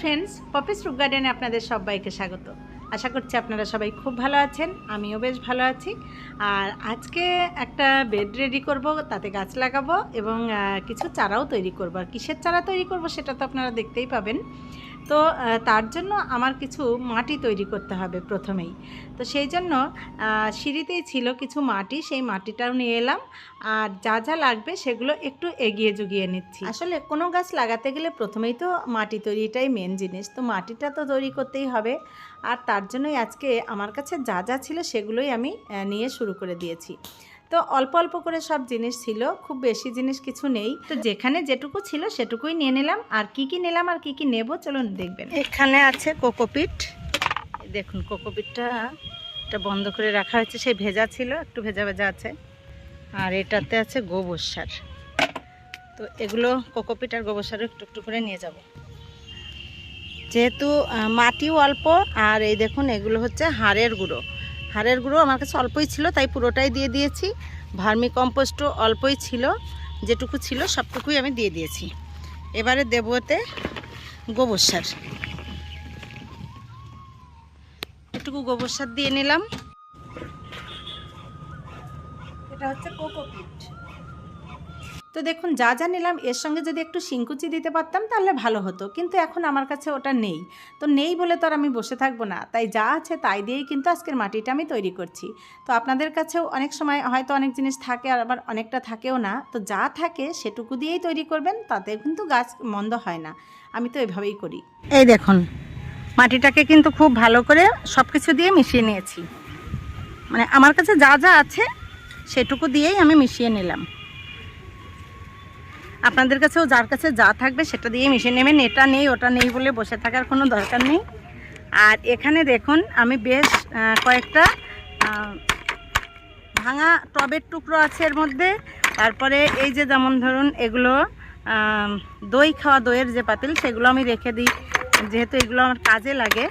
Friends Poppy's রুক গার্ডেনে আপনাদের সবাইকে স্বাগত। আশা করছি আপনারা সবাই খুব ভালো আছেন, আমিও বেশ ভালো আছি। আর আজকে একটা বেড রেডি করব, তাতে গাছ লাগাবো এবং কিছু চারাও তৈরি করব। আর কিসের চারা তৈরি করব সেটা তো আপনারা দেখতেই পাবেন। তো তার জন্য আমার কিছু মাটি তৈরি করতে হবে প্রথমেই। তো সেই জন্য সিঁড়িতেই ছিল কিছু মাটি, সেই মাটিটাও নিয়ে এলাম। আর যা যা লাগবে সেগুলো একটু এগিয়ে জুগিয়ে নিচ্ছি। আসলে কোনো গাছ লাগাতে গেলে প্রথমেই তো মাটি তৈরিটাই মেন জিনিস। তো মাটিটা তো তৈরি করতেই হবে। আর তার জন্যই আজকে আমার কাছে যা যা ছিল সেগুলোই আমি নিয়ে শুরু করে দিয়েছি। তো অল্প অল্প করে সব জিনিস ছিল, খুব বেশি জিনিস কিছু নেই। তো যেখানে যেটুকু ছিল সেটুকুই নিয়ে নিলাম। আর কি কি নিলাম আর কি কি নেব চলুন দেখবেন। এখানে আছে কোকোপিট। দেখুন, কোকোপিটটা এটা বন্ধ করে রাখা হয়েছে। সেই ভেজা ছিল, একটু ভেজা ভেজা আছে। আর এটাতে আছে গোবর সার। তো এগুলো কোকোপিট আর গোবর সারও একটু একটু করে নিয়ে যাব। যেহেতু মাটিও অল্প, আর এই দেখুন, এগুলো হচ্ছে হাড়ের গুঁড়ো। হাড়ের গুঁড়ো আমার কাছে অল্পই ছিল, তাই পুরোটাই দিয়ে দিয়েছি। ভার্মি কম্পোস্টও অল্পই ছিল, যেটুকু ছিল সবটুকুই আমি দিয়ে দিয়েছি। এবারে দেবতে গোবর সার। একটুকু গোবর সার দিয়ে নিলাম। এটা হচ্ছে কোকোপিট। তো দেখুন, যা যা নিলাম, এর সঙ্গে যদি একটু শিংকুচি দিতে পারতাম, তাহলে ভালো হতো। কিন্তু এখন আমার কাছে ওটা নেই। তো নেই বলে তো আর আমি বসে থাকব না। তাই যা আছে তাই দিয়েই কিন্তু আজকের মাটিটা আমি তৈরি করছি। তো আপনাদের কাছেও অনেক সময় হয়তো অনেক জিনিস থাকে, আর আবার অনেকটা থাকেও না। তো যা থাকে সেটুকু দিয়েই তৈরি করবেন, তাতে কিন্তু গাছ মন্দ হয় না। আমি তো এভাবেই করি। এই দেখুন, মাটিটাকে কিন্তু খুব ভালো করে সব কিছু দিয়ে মিশিয়ে নিয়েছি। মানে আমার কাছে যা যা আছে, সেটুকু দিয়েই আমি মিশিয়ে নিলাম। আপনাদের কাছেও যার কাছে যা থাকবে সেটা দিয়ে মিশিয়ে নেবেন। এটা নেই, ওটা নেই বলে বসে থাকার কোনো দরকার নেই। আর এখানে দেখুন, আমি বেশ কয়েকটা ভাঙা টবের টুকরো আছে এর মধ্যে। তারপরে এই যে যেমন ধরুন, এগুলো দই খাওয়া দইয়ের যে পাতিল, সেগুলো আমি রেখে দিই। যেহেতু এগুলো আমার কাজে লাগে,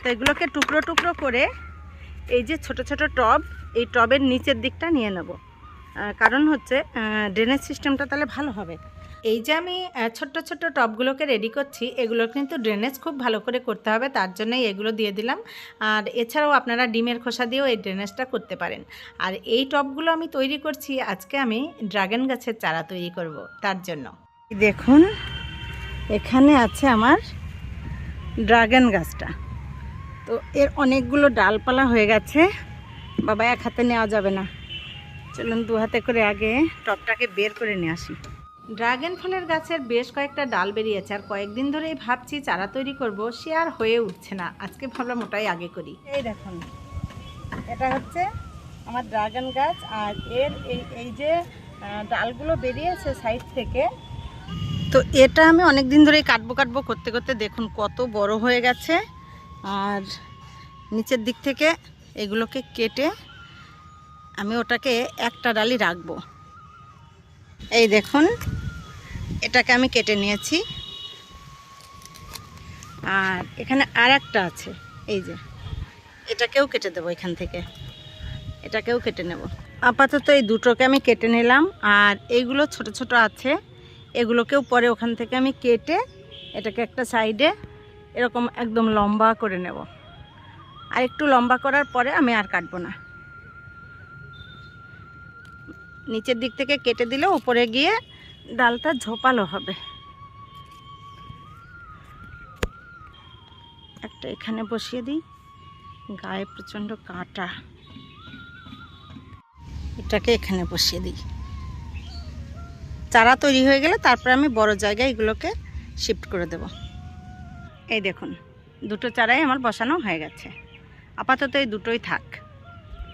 তো এগুলোকে টুকরো টুকরো করে এই যে ছোট ছোট টব, এই টবের নিচের দিকটা নিয়ে নেব। কারণ হচ্ছে ড্রেনেজ সিস্টেমটা তাহলে ভালো হবে। এই যে আমি ছোট্ট ছোট্ট টবগুলোকে রেডি করছি, এগুলো কিন্তু ড্রেনেজ খুব ভালো করে করতে হবে, তার জন্যই এগুলো দিয়ে দিলাম। আর এছাড়াও আপনারা ডিমের খোসা দিয়েও এই ড্রেনেজটা করতে পারেন। আর এই টবগুলো আমি তৈরি করছি, আজকে আমি ড্রাগন গাছের চারা তৈরি করব, তার জন্য। দেখুন, এখানে আছে আমার ড্রাগন গাছটা। তো এর অনেকগুলো ডালপালা হয়ে গেছে, বাবা এক হাতে নেওয়া যাবে না। চলুন দু হাতে করে আগে টপটাকে বের করে নিয়ে আসি। ড্রাগন ফলের গাছের বেশ কয়েকটা ডাল বেরিয়েছে আর কয়েকদিন ধরেই ভাবছি চারা তৈরি করব, সে আর হয়ে উঠছে না। আজকে ভাবলাম ওটাই আগে করি। এই দেখুন, এটা হচ্ছে আমার ড্রাগন গাছ আর এর এই এই যে ডালগুলো বেরিয়েছে সাইড থেকে। তো এটা আমি অনেক দিন ধরেই কাটবো কাটবো করতে করতে দেখুন কত বড় হয়ে গেছে। আর নিচের দিক থেকে এগুলোকে কেটে আমি ওটাকে একটা ডালি রাখব। এই দেখুন, এটাকে আমি কেটে নিয়েছি। আর এখানে আর একটা আছে, এই যে। এটাকেও কেটে দেবো এখান থেকে। এটাকেও কেটে নেব। আপাতত এই দুটোকে আমি কেটে নিলাম, আর এইগুলো ছোট ছোট আছে। এগুলোকেও পরে ওখান থেকে আমি কেটে এটাকে একটা সাইডে এরকম একদম লম্বা করে নেব। আর একটু লম্বা করার পরে আমি আর কাটবো না। নিচের দিক থেকে কেটে দিলে উপরে গিয়ে ডালটা ঝোপালো হবে। একটা এখানে বসিয়ে দিই। গায়ে প্রচণ্ড কাটা। এটাকে এখানে বসিয়ে দিই। চারা তৈরি হয়ে গেলে তারপরে আমি বড় জায়গায় এগুলোকে শিফট করে দেব। এই দেখুন, দুটো চারাই আমার বসানো হয়ে গেছে। আপাতত এই দুটোই থাক।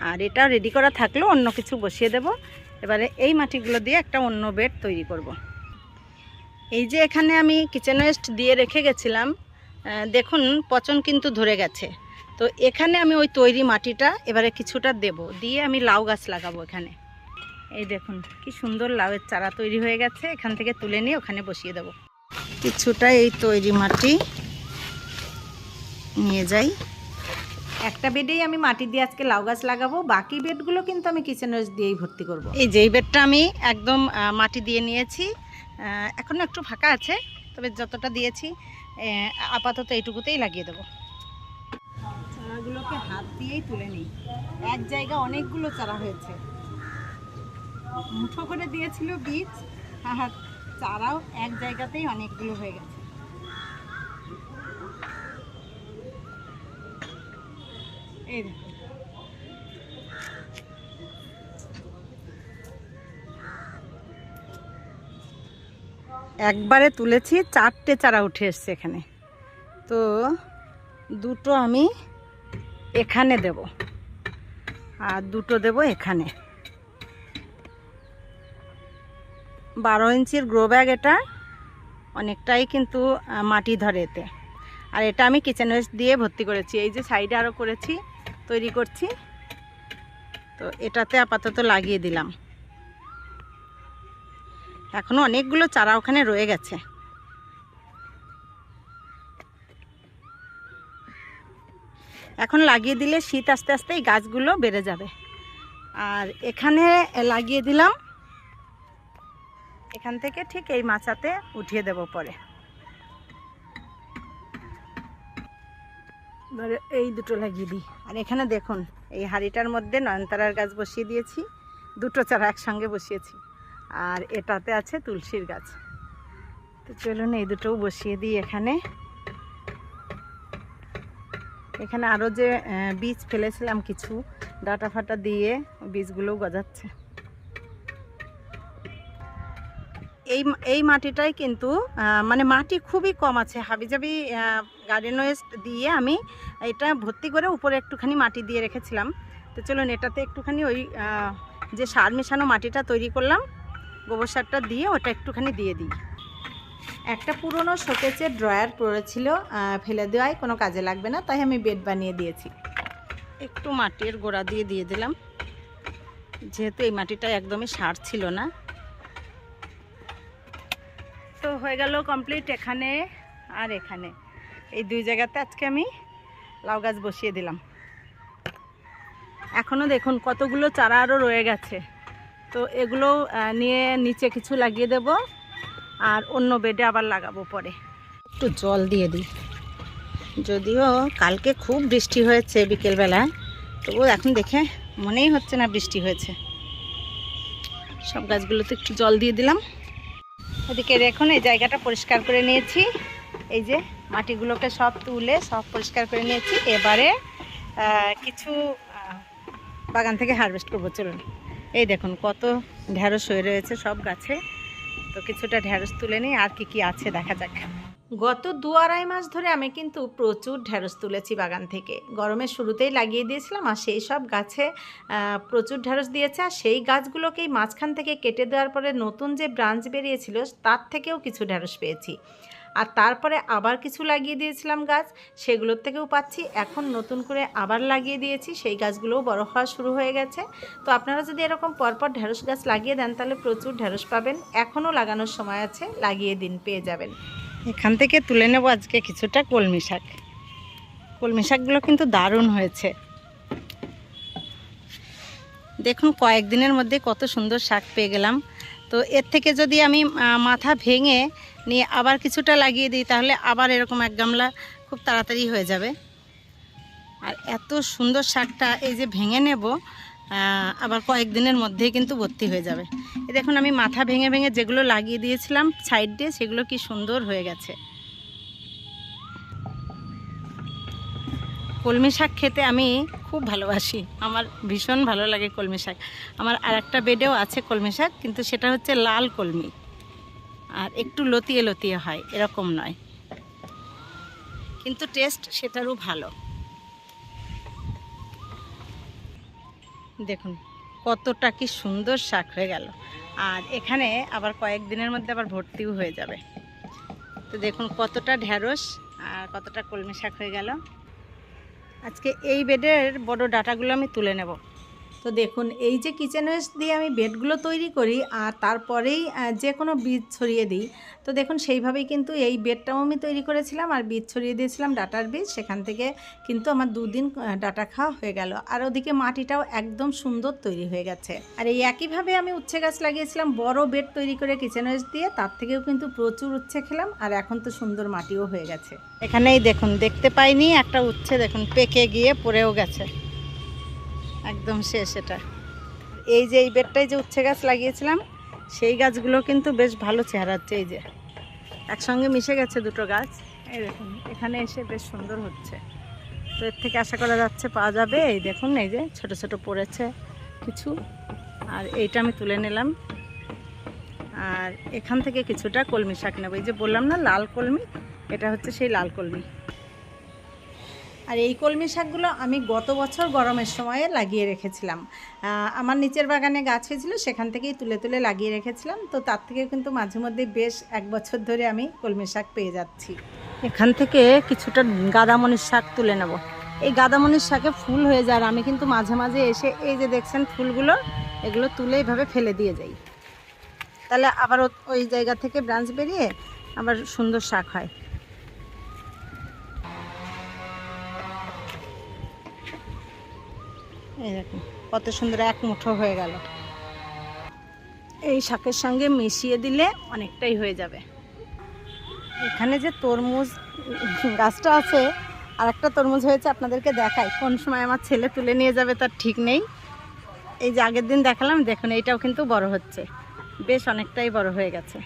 আর এটা রেডি করা থাকলেও অন্য কিছু বসিয়ে দেব। এবারে এই মাটিগুলো দিয়ে একটা অন্য বেড তৈরি করব। এই যে এখানে আমি কিচেন ওয়েস্ট দিয়ে রেখে গেছিলাম দেখুন পচন কিন্তু ধরে গেছে। তো এখানে আমি ওই তৈরি মাটিটা এবারে কিছুটা দেব, দিয়ে আমি লাউ গাছ লাগাবো এখানে। এই দেখুন, কি সুন্দর লাউয়ের চারা তৈরি হয়ে গেছে, এখান থেকে তুলে নিয়ে ওখানে বসিয়ে দেব। কিছুটা এই তৈরি মাটি নিয়ে যাই। একটা বেডেই আমি মাটি দিয়ে আজকে লাউ গাছ লাগাবো বাকি বেডগুলো কিন্তু আমি কিচেন ওয়েস্ট দিয়েই ভর্তি করব। এই যে এই বেডটা আমি একদম মাটি দিয়ে নিয়েছি এখনও একটু ফাঁকা আছে তবে যতটা দিয়েছি আপাতত এইটুকুতেই লাগিয়ে দেবো। চারাগুলোকে হাত দিয়েই তুলে নিই। এক জায়গা অনেকগুলো চারা হয়েছে। মুঠো করে দিয়েছিল বীজ আর চারাও এক জায়গাতেই অনেকগুলো হয়ে গেছে। একবারে তুলেছি, চারটে চারা উঠে এসছে এখানে। তো দুটো আমি এখানে দেব। আর দুটো দেব এখানে। বারো ইঞ্চির গ্রো ব্যাগ এটা, অনেকটাই কিন্তু মাটি ধরে এতে। আর এটা আমি কিচেন ওয়েস্ট দিয়ে ভর্তি করেছি। এই যে সাইডে আরও করেছি তৈরি করছি। তো এটাতে আপাতত লাগিয়ে দিলাম। এখনও অনেকগুলো চারা ওখানে রয়ে গেছে। এখন লাগিয়ে দিলে শীত আস্তে আস্তে এই গাছগুলো বেড়ে যাবে। আর এখানে লাগিয়ে দিলাম। এখান থেকে ঠিক এই মাচাতে উঠিয়ে দেব পরে। এবারে এই দুটো লাগিয়ে দিই। আর এখানে দেখুন, এই হাঁড়িটার মধ্যে নয়নতারার গাছ বসিয়ে দিয়েছি, দুটো চারা একসঙ্গে বসিয়েছি, আর এটাতে আছে তুলসীর গাছ। তো চলুন এই দুটোও বসিয়ে দিই এখানে। এখানে আরও যে বীজ ফেলেছিলাম কিছু ডাটা ফাটা দিয়ে বীজগুলোও গজাচ্ছে। এই এই মাটিটাই কিন্তু মানে মাটি খুবই কম আছে। হাবিজাবি গার্ডেন ওয়েস্ট দিয়ে আমি এটা ভর্তি করে উপরে একটুখানি মাটি দিয়ে রেখেছিলাম। তো চলুন, এটাতে একটুখানি ওই যে সার মেশানো মাটিটা তৈরি করলাম, গোবর সারটা দিয়ে ওটা একটুখানি দিয়ে দিই। একটা পুরনো শোকেচের ড্রয়ার পড়েছিল ফেলে দেওয়ায় কোনো কাজে লাগবে না, তাই আমি বেড বানিয়ে দিয়েছি। একটু মাটির গোড়া দিয়ে দিয়ে দিলাম। যেহেতু এই মাটিটা একদমই সার ছিল না হয়ে গেল কমপ্লিট এখানে আর এখানে। এই দুই জায়গাতে আজকে আমি লাউ গাছ বসিয়ে দিলাম। এখনও দেখুন কতগুলো চারা আরও রয়ে গেছে। তো এগুলো নিয়ে নিচে কিছু লাগিয়ে দেব আর অন্য বেডে আবার লাগাবো পরে। একটু জল দিয়ে দিই। যদিও কালকে খুব বৃষ্টি হয়েছে বিকেলবেলা তবুও এখন দেখে মনেই হচ্ছে না বৃষ্টি হয়েছে। সব গাছগুলোতে একটু জল দিয়ে দিলাম। ওদিকে দেখুন, এই জায়গাটা পরিষ্কার করে নিয়েছি। এই যে মাটিগুলোকে সব তুলে সব পরিষ্কার করে নিয়েছি। এবারে কিছু বাগান থেকে হারভেস্ট করব, চলুন। এই দেখুন, কত ঢ্যাঁড়স হয়ে রয়েছে সব গাছে। তো কিছুটা ঢ্যাঁড়স তুলে নিই, আর কি কি আছে দেখা যাক। গত দু আড়াই মাস ধরে আমি কিন্তু প্রচুর ঢ্যাঁড়স তুলেছি বাগান থেকে। গরমের শুরুতেই লাগিয়ে দিয়েছিলাম আর সেই সব গাছে প্রচুর ঢ্যাঁড়স দিয়েছে আর সেই গাছগুলোকেই মাঝখান থেকে কেটে দেওয়ার পরে নতুন যে ব্রাঞ্চ বেরিয়েছিল, তার থেকেও কিছু ঢ্যাঁড়স পেয়েছি। আর তারপরে আবার কিছু লাগিয়ে দিয়েছিলাম গাছ, সেগুলোর থেকেও পাচ্ছি। এখন নতুন করে আবার লাগিয়ে দিয়েছি, সেই গাছগুলোও বড় হওয়া শুরু হয়ে গেছে। তো আপনারা যদি এরকম পরপর ঢ্যাঁড়স গাছ লাগিয়ে দেন, তাহলে প্রচুর ঢ্যাঁড়স পাবেন। এখনও লাগানোর সময় আছে, লাগিয়ে দিন, পেয়ে যাবেন। এখান থেকে তুলে নেব আজকে কিছুটা কলমি শাক। কলমি শাকগুলো কিন্তু দারুণ হয়েছে। দেখুন, কয়েকদিনের মধ্যে কত সুন্দর শাক পেয়ে গেলাম। তো এর থেকে যদি আমি মাথা ভেঙে নিয়ে আবার কিছুটা লাগিয়ে দিই, তাহলে আবার এরকম এক গামলা খুব তাড়াতাড়ি হয়ে যাবে। আর এত সুন্দর শাকটা এই যে ভেঙে নেব আবার কয়েকদিনের মধ্যেই কিন্তু ভর্তি হয়ে যাবে। এই দেখুন, আমি মাথা ভেঙে ভেঙে যেগুলো লাগিয়ে দিয়েছিলাম সাইড দিয়ে, সেগুলো কি সুন্দর হয়ে গেছে। কলমি শাক খেতে আমি খুব ভালোবাসি। আমার ভীষণ ভালো লাগে কলমি শাক। আমার আর একটা বেডেও আছে কলমি শাক, কিন্তু সেটা হচ্ছে লাল কলমি। আর একটু লতিয়ে লতিয়ে হয়, এরকম নয়। কিন্তু টেস্ট সেটারও ভালো। দেখুন, কতটা কি সুন্দর শাক হয়ে গেল। আর এখানে আবার কয়েকদিনের মধ্যে আবার ভর্তিও হয়ে যাবে। তো দেখুন, কতটা ঢ্যাঁড়স আর কতটা কলমি শাক হয়ে গেল। আজকে এই বেডের বড় ডাটাগুলো আমি তুলে নেব। তো দেখুন, এই যে কিচেন ওয়েস্ট দিয়ে আমি বেডগুলো তৈরি করি আর তারপরেই যে কোনো বীজ ছড়িয়ে দিই। তো দেখুন, সেইভাবেই কিন্তু এই বেডটাও আমি তৈরি করেছিলাম আর বীজ ছড়িয়ে দিয়েছিলাম, ডাটার বীজ। সেখান থেকে কিন্তু আমার দুদিন ডাটা খাওয়া হয়ে গেল। আর ওদিকে মাটিটাও একদম সুন্দর তৈরি হয়ে গেছে। আর এই একইভাবে আমি উচ্ছে গাছ লাগিয়েছিলাম, বড় বেড তৈরি করে কিচেন ওয়েস্ট দিয়ে। তার থেকেও কিন্তু প্রচুর উচ্ছে খেলাম আর এখন তো সুন্দর মাটিও হয়ে গেছে। এখানেই দেখুন, দেখতে পাইনি, একটা উচ্ছে দেখুন পেকে গিয়ে পড়েও গেছে। একদম শেষ এটা। এই যে এই বেডটায় যে উচ্ছে গাছ লাগিয়েছিলাম, সেই গাছগুলো কিন্তু বেশ ভালো চেহারা হচ্ছে এই যে। একসঙ্গে মিশে গেছে দুটো গাছ। এই দেখুন, এখানে এসে বেশ সুন্দর হচ্ছে। তো এর থেকে আশা করা যাচ্ছে পাওয়া যাবে। এই দেখুন, এই যে ছোট ছোট পড়েছে কিছু। আর এইটা আমি তুলে নিলাম। আর এখান থেকে কিছুটা কলমি শাক নেব। এই যে বললাম না, লাল কলমি? এটা হচ্ছে সেই লাল কলমি। আর এই কলমি শাকগুলো আমি গত বছর গরমের সময়ে লাগিয়ে রেখেছিলাম। আমার নিচের বাগানে গাছ হয়েছিল, সেখান থেকেই তুলে তুলে লাগিয়ে রেখেছিলাম। তো তার থেকে কিন্তু মাঝে মধ্যে বেশ এক বছর ধরে আমি কলমি শাক পেয়ে যাচ্ছি। এখান থেকে কিছুটা গাদামনির শাক তুলে নেব। এই গাদামনির শাকে ফুল হয়ে যায় আর আমি কিন্তু মাঝে মাঝে এসে এই যে দেখছেন ফুলগুলো, এগুলো তুলে এইভাবে ফেলে দিয়ে যাই। তাহলে আবার ওই জায়গা থেকে ব্রাঞ্চ বেরিয়ে আবার সুন্দর শাক হয়। কত সুন্দর এক মুঠো হয়ে গেল। এই শাকের সঙ্গে মিশিয়ে দিলে অনেকটাই হয়ে যাবে। এখানে যে তরমুজ, গাছটা আছে আর একটা তরমুজ হয়েছে আপনাদেরকে দেখাই। কোন সময় আমার ছেলে তুলে নিয়ে যাবে তার ঠিক নেই। এই যে আগের দিন দেখালাম, দেখুন, এইটাও কিন্তু বড় হচ্ছে। বেশ অনেকটাই বড় হয়ে গেছে।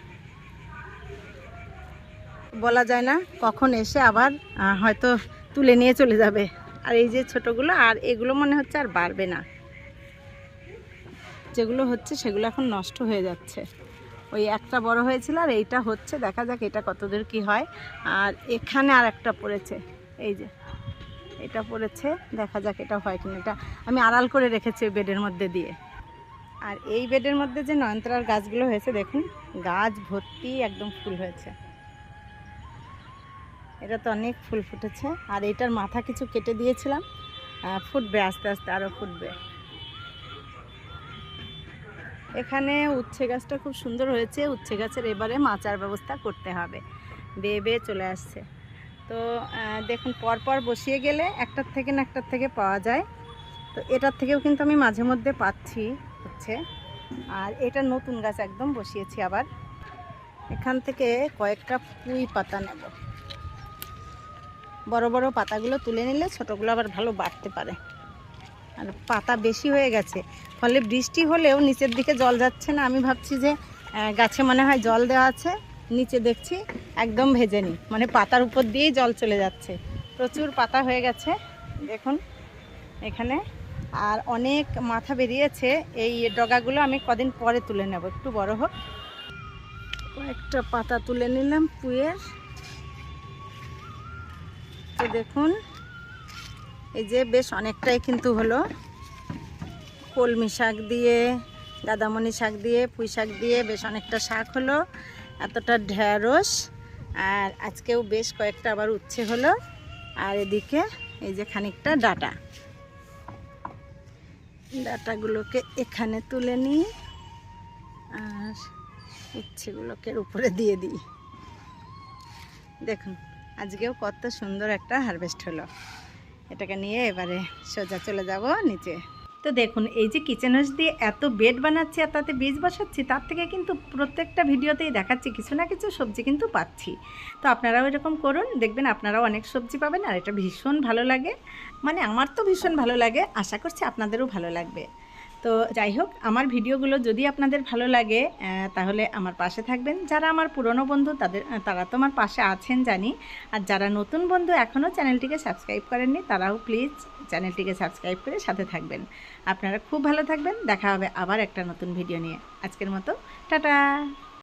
বলা যায় না কখন এসে আবার হয়তো তুলে নিয়ে চলে যাবে। আর এই যে ছোটগুলো, আর এগুলো মনে হচ্ছে আর বাড়বে না। যেগুলো হচ্ছে সেগুলো এখন নষ্ট হয়ে যাচ্ছে। ওই একটা বড় হয়েছিল আর এইটা হচ্ছে। দেখা যাক এটা কতদূর কি হয়। আর এখানে আর একটা পড়েছে। এই যে, এটা পড়েছে। দেখা যাক এটা হয় কিনা। এটা আমি আড়াল করে রেখেছি বেডের মধ্যে দিয়ে। আর এই বেডের মধ্যে যে নয়নতারার গাছগুলো হয়েছে, দেখুন, গাছ ভর্তি একদম ফুল হয়েছে। এটা তো অনেক ফুল ফুটেছে। আর এটার মাথা কিছু কেটে দিয়েছিলাম। ফুটবে আস্তে আস্তে আরও ফুটবে। এখানে উচ্ছে গাছটা খুব সুন্দর হয়েছে। উচ্ছে গাছের এবারে মাচার ব্যবস্থা করতে হবে। বেয়ে বেয়ে চলে আসছে। তো দেখুন, পরপর বসিয়ে গেলে একটার থেকে না একটার থেকে পাওয়া যায়। তো, এটার থেকেও কিন্তু আমি মাঝে মধ্যে পাচ্ছি হচ্ছে আর এটা নতুন গাছ একদম বসিয়েছি আবার। এখান থেকে কয়েকটা পুঁই পাতা নেব। বড় বড় পাতাগুলো তুলে নিলে ছোটোগুলো আবার ভালো বাড়তে পারে। আর পাতা বেশি হয়ে গেছে, ফলে বৃষ্টি হলেও নিচের দিকে জল যাচ্ছে না। আমি ভাবছি যে গাছে মনে হয় জল দেওয়া আছে, নিচে দেখছি একদম ভেজে নি মানে পাতার উপর দিয়েই জল চলে যাচ্ছে। প্রচুর পাতা হয়ে গেছে, দেখুন এখানে। আর অনেক মাথা বেরিয়েছে, এই ডগাগুলো আমি কদিন পরে তুলে নেব, একটু বড় হোক। কয়েকটা পাতা তুলে নিলাম, পুয়ের। তো দেখুন, এই যে বেশ অনেকটাই কিন্তু হলো। কলমি শাক দিয়ে গাদামণি শাক দিয়ে, পুঁই শাক দিয়ে বেশ অনেকটা শাক হলো, এতটা ঢ্যাঁড়স আর আজকেও বেশ কয়েকটা আবার উচ্ছে হলো, আর এদিকে এই যে খানিকটা ডাটা। ডাটাগুলোকে এখানে তুলে নিই, আর উচ্ছেগুলোকে উপরে দিয়ে দিই। দেখুন আজকেও কত সুন্দর একটা হারভেস্ট হলো। এটাকে নিয়ে এবারে সোজা চলে যাব নিচে। তো দেখুন, এই যে কিচেন হাউস দিয়ে এত বেড বানাচ্ছি আর তাতে বীজ বসাচ্ছি, তার থেকে কিন্তু প্রত্যেকটা ভিডিওতেই দেখাচ্ছি, কিছু না কিছু সবজি কিন্তু পাচ্ছি। তো আপনারাও এরকম করুন, দেখবেন আপনারাও অনেক সবজি পাবেন আর এটা ভীষণ ভালো লাগে। মানে আমার তো ভীষণ ভালো লাগে, আশা করছি আপনাদেরও ভালো লাগবে। তো যাই হোক, আমার ভিডিওগুলো যদি আপনাদের ভালো লাগে তাহলে আমার পাশে থাকবেন। যারা আমার পুরনো বন্ধু, তাদের তারা তো আমার পাশে আছেন জানি। আর যারা নতুন বন্ধু এখনও চ্যানেলটিকে সাবস্ক্রাইব করেননি, তারাও প্লিজ চ্যানেলটিকে সাবস্ক্রাইব করে সাথে থাকবেন। আপনারা খুব ভালো থাকবেন। দেখা হবে আবার একটা নতুন ভিডিও নিয়ে। আজকের মতো, টাটা!